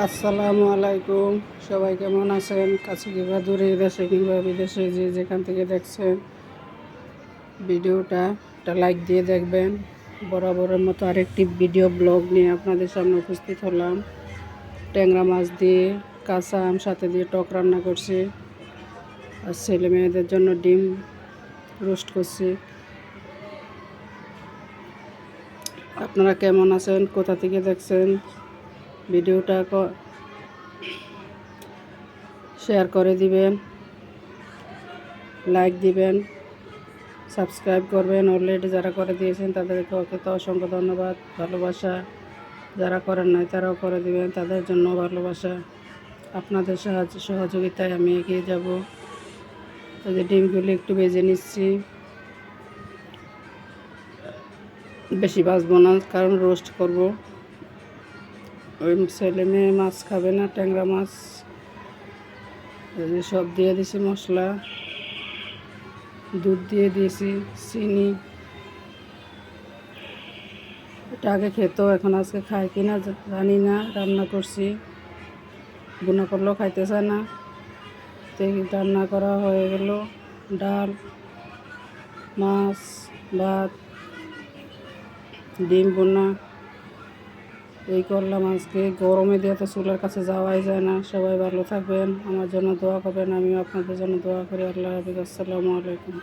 আসসালামু আলাইকুম। সবাই কেমন আছেন? কাছে কিংবা দূরে দেশে কিংবা বিদেশে যে যেখান থেকে দেখছেন, ভিডিওটা একটা লাইক দিয়ে দেখবেন। বরাবরের মতো আরেকটি ভিডিও ব্লগ নিয়ে আপনাদের সামনে উপস্থিত হলাম। ট্যাংরা মাছ দিয়ে কাঁচা আম, সাথে দিয়ে টক রান্না করছি। আর ছেলে মেয়েদের জন্য ডিম রোস্ট করছি। আপনারা কেমন আছেন? কোথা থেকে দেখছেন? ভিডিওটা শেয়ার করে দিবেন লাইক দিবেন সাবস্ক্রাইব করবেন। অলরেডি যারা করে দিয়েছেন, তাদেরকে অকেত অসংখ্য ধন্যবাদ। ভালোবাসা যারা করেন নাই, তারাও করে দিবেন। তাদের জন্য ভালোবাসা, আপনাদের সাহায্য, সহযোগিতায় আমি এগিয়ে যাব। যে ডিমগুলি একটু ভেজে নিচ্ছি, বেশি বাঁচবো না, কারণ রোস্ট করব। ওই ছেলে মেয়ে মাছ খাবে না, ট্যাংরা মাছ। সব দিয়ে দিছি মশলা। দুধ দিয়ে দিয়েছি, চিনি। এটা আগে খেত, এখন আজকে খায় কিনা জানি না, রান্না করছি। বুনা করলেও খাইতে চায় না। রান্না করা হয়ে গেল, ডাল, মাছ, ভাত, ডিম বোনা এই করলাম আজকে। গরমে দিয়ে তো চুলের কাছে যাওয়াই যায় না। সবাই ভালো থাকবেন। আমার জন্য দোয়া করবেন। আমিও আপনাদের জন্য দোয়া করি। আল্লাহ হাফিজ। আসসালামু আলাইকুম।